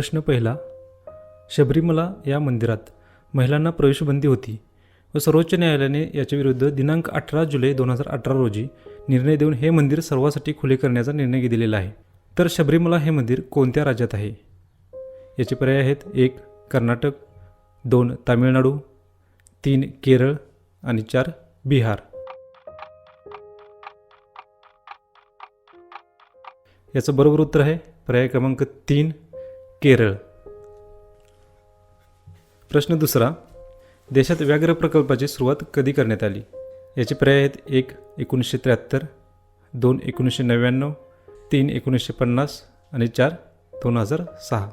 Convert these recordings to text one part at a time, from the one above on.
प्रश्न पहिला शबरीमला या मंदिरात महिलांना प्रवेशबंदी होती व सर्वोच्च न्यायालयाने याच्याविरुद्ध दिनांक अठरा जुलै दोन हजार अठरा रोजी निर्णय देऊन हे मंदिर सर्वांसाठी खुले करण्याचा निर्णय दिलेला आहे. तर शबरीमला हे मंदिर कोणत्या राज्यात आहे? याचे पर्याय आहेत एक कर्नाटक दोन तामिळनाडू तीन केरळ आणि चार बिहार. याचं बरोबर उत्तर आहे पर्याय क्रमांक तीन केरळ. प्रश्न दुसरा देशात व्याघ्र प्रकल्पाची सुरुवात कधी करण्यात आली? याचे पर्याय आहेत एक एकोणीसशे त्र्याहत्तर दोन एकोणीसशे नव्याण्णव तीन एकोणीसशे पन्नास आणि चार दोन हजार सहा.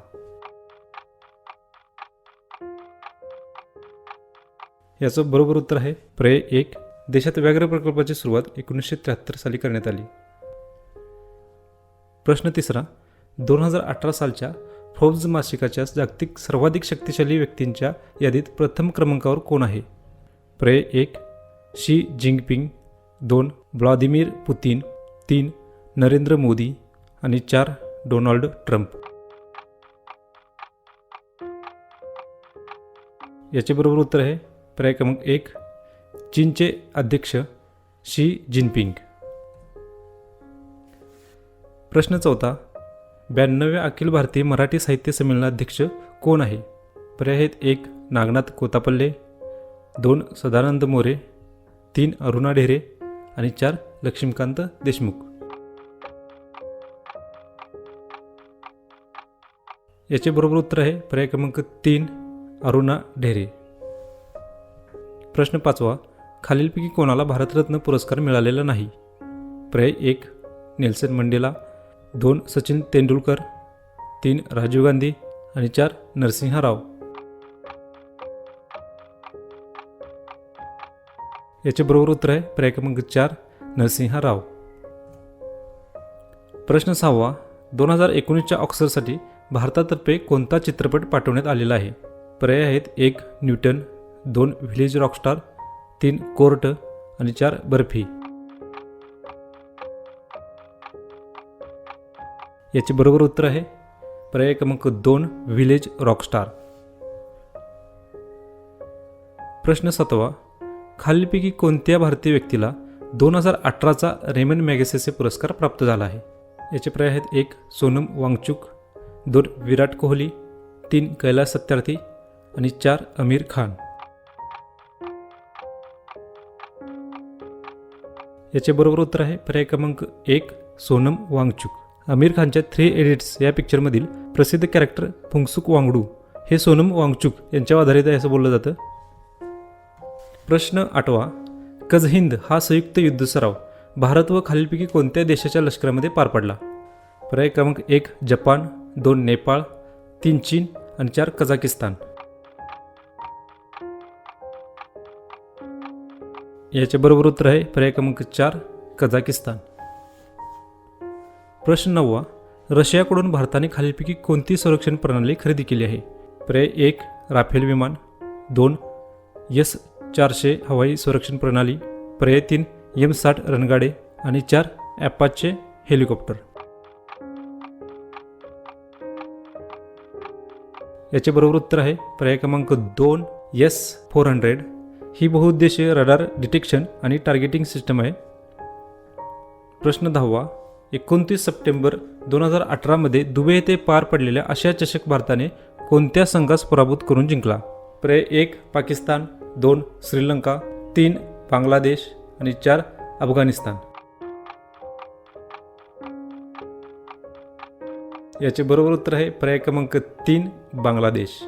याचं बरोबर उत्तर आहे पर्याय एक देशात व्याघ्र प्रकल्पाची सुरुवात एकोणीसशे त्र्याहत्तर साली करण्यात आली. प्रश्न तिसरा दोन हजार अठरा सालच्या फोर्ब्स मासिकाच्या जागतिक सर्वाधिक शक्तिशाली व्यक्तींच्या यादीत प्रथम क्रमांकावर कोण आहे? पर्याय एक शी जिंगपिंग दोन व्लादिमीर पुतीन तीन नरेंद्र मोदी आणि चार डोनाल्ड ट्रम्प. याच्याबरोबर उत्तर आहे पर्याय क्रमांक एक चीनचे अध्यक्ष शी जिनपिंग. प्रश्न चौथा ब्याण्णव्या अखिल भारतीय मराठी साहित्य संमेलनाध्यक्ष कोण आहे? पर्याय आहेत एक नागनाथ कोतापल्ले दोन सदानंद मोरे तीन अरुणा ढेरे आणि चार लक्ष्मीकांत देशमुख. याचे बरोबर उत्तर आहे पर्याय क्रमांक तीन अरुणा ढेरे. प्रश्न पाचवा खालीलपैकी कोणाला भारतरत्न पुरस्कार मिळालेला नाही? पर्याय एक नेल्सन मंडेला दोन सचिन तेंडुलकर तीन राजीव गांधी आणि चार नरसिंह राव. याचे बरोबर उत्तर आहे पर्याय क्रमांक चार नरसिंह राव. प्रश्न सहावा दोन हजार एकोणीसच्या ऑक्सरसाठी भारतातर्फे कोणता चित्रपट पाठवण्यात आलेला आहे? पर्याय आहेत एक न्यूटन दोन व्हिलेज रॉकस्टार तीन कोर्ट आणि चार बर्फी. याचे बरोबर उत्तर आहे. पर्याय क्रमांक दोन व्हिलेज रॉकस्टार प्रश्न सातवा. खालीलपैकी कोणत्या भारतीय व्यक्तीला दोन हजार अठराचा रेमन मॅगसेसे पुरस्कार प्राप्त झाला आहे? याचे पर्याय आहेत एक सोनम वांगचुक दोन विराट कोहली तीन कैलास सत्यार्थी आणि चार अमीर खान. याचे बरोबर उत्तर आहे. पर्याय क्रमांक एक सोनम वांगचुक. आमिर खानच्या थ्री एडिट्स या पिक्चरमधील प्रसिद्ध कॅरेक्टर फुंगसुक वांगडू हे सोनम वांगचुक यांच्यावर आधारित आहे असं बोललं जातं. प्रश्न आठवा. कझहिंद हा संयुक्त युद्ध सराव भारत व खालीलपैकी कोणत्या देशाच्या लष्करामध्ये पार पडला? पर्याय क्रमांक एक जपान दोन नेपाळ तीन चीन आणि चार कझाकिस्तान. याचे बरोबर उत्तर आहे पर्याय क्रमांक चार कझाकिस्तान. प्रश्न नववा रशियाकडून भारताने खालीलपैकी कोणती संरक्षण प्रणाली खरेदी केली आहे? पर्याय एक राफेल विमान. दोन यस चारशे हवाई संरक्षण प्रणाली. पर्याय तीन एम साठ रणगाडे. आणि चार ॲपाचे हेलिकॉप्टर. याचे बरोबर उत्तर आहे पर्याय क्रमांक दोन एस फोर हंड्रेड. ही बहुउद्देशीय रडार डिटेक्शन आणि टार्गेटिंग सिस्टम आहे. प्रश्न दहावा एकोणतीस सप्टेंबर दोन हजार अठरामध्ये दुबई येथे पार पडलेल्या आशिया चषक भारताने कोणत्या संघास पराभूत करून जिंकला? पर्याय एक पाकिस्तान दोन श्रीलंका तीन बांगलादेश आणि चार अफगाणिस्तान. याचे बरोबर उत्तर आहे पर्याय क्रमांक तीन बांगलादेश.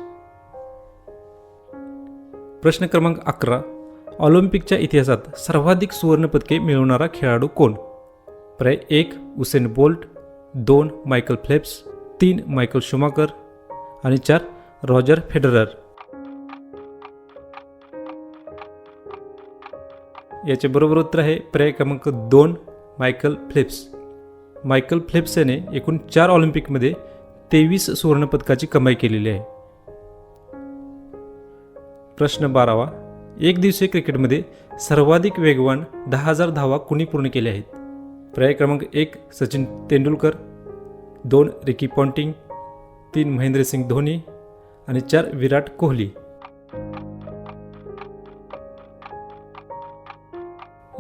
प्रश्न क्रमांक अकरा ऑलिम्पिकच्या इतिहासात सर्वाधिक सुवर्णपदके मिळवणारा खेळाडू कोण? पर्याय एक उसेन बोल्ट दोन मायकल फ्लेप्स तीन मायकल शुमाकर आणि चार रॉजर फेडरर. याचे बरोबर उत्तर आहे पर्याय क्रमांक दोन मायकल फ्लिप्स. मायकल फ्लिप्स याने एकूण चार ऑलिम्पिकमध्ये तेवीस सुवर्णपदकाची कमाई केलेली आहे. प्रश्न बारावा. एक दिवसीय क्रिकेटमध्ये सर्वाधिक वेगवान दहा हजार धावा कुणी पूर्ण केल्या आहेत? पर्याय क्रमांक एक सचिन तेंडुलकर. दोन रिकी पॉन्टिंग. तीन महेंद्रसिंग धोनी. आणि चार विराट कोहली.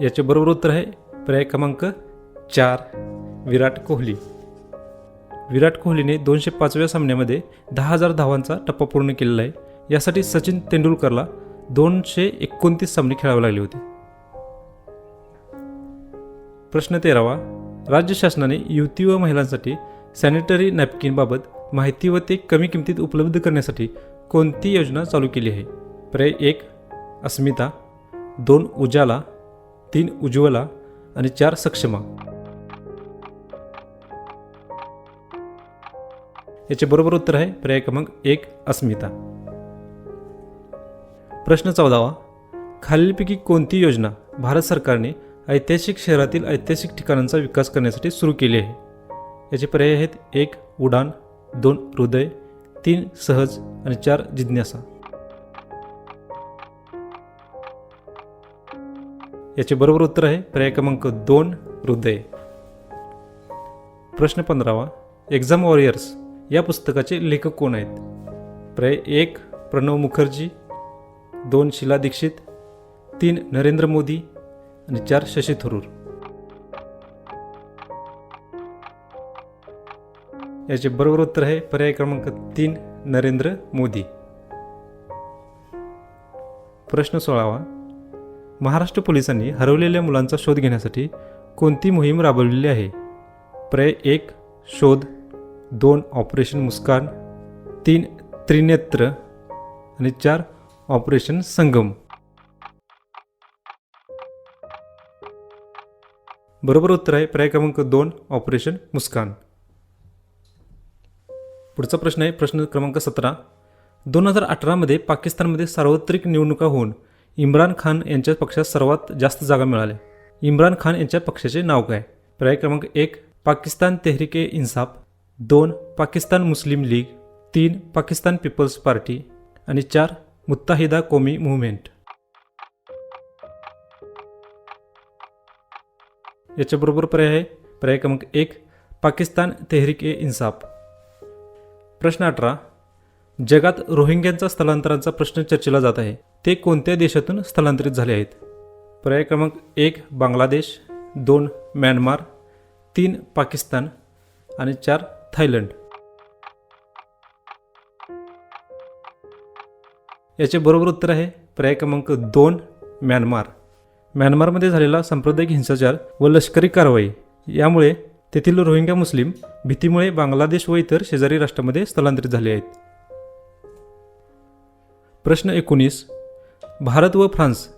याचे बरोबर उत्तर आहे पर्याय क्रमांक चार विराट कोहली. विराट कोहलीने दोनशे पाचव्या सामन्यामध्ये दहा हजार धावांचा टप्पा पूर्ण केलेला आहे. यासाठी सचिन तेंडुलकरला दोनशे एकोणतीस सामने खेळावे लागले होते. प्रश्न तेरावा. राज्य शासनाने युवती व महिलांसाठी सॅनिटरी नॅपकिनबाबत माहिती व ते कमी किमतीत उपलब्ध करण्यासाठी कोणती योजना चालू केली आहे? पर्याय एक अस्मिता. दोन उजाला. तीन उज्ज्वला. आणि चार सक्षमा. याचे बरोबर उत्तर आहे पर्याय क्रमांक एक अस्मिता. प्रश्न चौदावा. खालीलपैकी कोणती योजना भारत सरकारने ऐतिहासिक शहरातील ऐतिहासिक ठिकाणांचा विकास करण्यासाठी सुरू केली आहे. याचे पर्याय आहेत एक उडान दोन हृदय तीन सहज आणि चार जिज्ञासा. याचे बरोबर उत्तर आहे पर्याय क्रमांक दोन हृदय. प्रश्न पंधरावा एक्झाम वॉरियर्स या पुस्तकाचे लेखक कोण आहेत? पर्याय एक प्रणव मुखर्जी. दोन शिला दीक्षित. तीन नरेंद्र मोदी. आणि चार शशी थरूर. याचे बरोबर उत्तर आहे पर्याय क्रमांक तीन नरेंद्र मोदी. प्रश्न सोळावा. महाराष्ट्र पोलिसांनी हरवलेल्या मुलांचा शोध घेण्यासाठी कोणती मोहीम राबवलेली आहे? पर्याय एक शोध. दोन ऑपरेशन मुस्कान. तीन त्रिनेत्र. आणि चार ऑपरेशन संगम. बरोबर उत्तर आहे. पर्याय क्रमांक दोन ऑपरेशन मुस्कान. पुढचा प्रश्न आहे. प्रश्न क्रमांक सतरा. दोन हजार अठरामध्ये पाकिस्तानमध्ये सार्वत्रिक निवडणुका होऊन इम्रान खान यांच्या पक्षात सर्वात जास्त जागा मिळाल्या इम्रान खान यांच्या पक्षाचे नाव काय? पर्याय क्रमांक एक पाकिस्तान तेहरिके इन्साफ. दोन पाकिस्तान मुस्लिम लीग. तीन पाकिस्तान पीपल्स पार्टी. आणि चार मुत्ताहिदा कोमी मुवमेंट याच्याबरोबर पर्याय आहे. पर्याय क्रमांक एक पाकिस्तान तेहरिक ए इन्साफ. प्रश्न अठरा जगात रोहिंग्यांचा स्थलांतराचा प्रश्न चर्चेला जात आहे. ते कोणत्या देशातून स्थलांतरित झाले आहेत? पर्याय क्रमांक एक बांगलादेश. दोन म्यानमार. तीन पाकिस्तान. आणि चार थायलंड. याचे बरोबर उत्तर आहे. पर्याय क्रमांक दोन म्यानमार. म्यानमारमध्ये झालेला सांप्रदायिक हिंसाचार व लष्करी कारवाई यामुळे तेथील रोहिंग्या मुस्लिम भीतीमुळे बांगलादेश व इतर शेजारी राष्ट्रामध्ये स्थलांतरित झाले आहेत. प्रश्न एकोणीस. भारत व फ्रान्स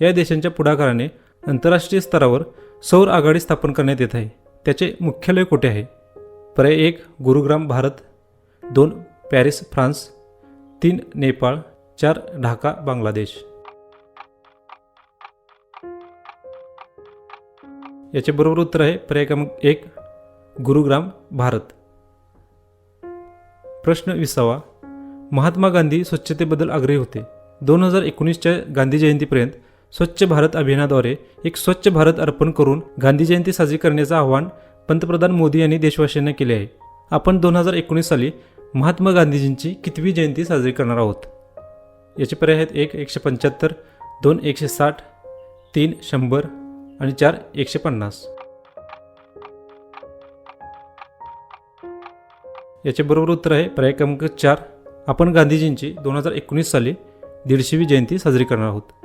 या देशांच्या पुढाकाराने आंतरराष्ट्रीय स्तरावर सौर आघाडी स्थापन करण्यात येत आहे. त्याचे मुख्यालय कुठे आहे? पर्याय एक गुरुग्राम भारत. दोन पॅरिस फ्रान्स. तीन नेपाळ. चार ढाका बांगलादेश. याचे बरोबर उत्तर आहे पर्याय क्रमांक एक गुरुग्राम भारत. प्रश्न विसावा. महात्मा गांधी स्वच्छतेबद्दल आग्रही होते. दोन हजार एकोणीसच्या गांधी जयंतीपर्यंत स्वच्छ भारत अभियानाद्वारे एक स्वच्छ भारत अर्पण करून गांधी जयंती साजरी करण्याचं आवाहन पंतप्रधान मोदी यांनी देशवासियांना केले आहे. आपण दोन हजार एकोणीस साली महात्मा गांधीजींची कितवी जयंती साजरी करणार आहोत? याचे पर्याय आहेत एक एकशे पंच्याहत्तर दोन एकशे साठ तीन शंभर आणि चार एकशे पन्नास. याचे बरोबर उत्तर आहे पर्याय क्रमांक चार. आपण गांधीजींची दोन हजार एकोणीस साली दीडशेवी जयंती साजरी करणार आहोत.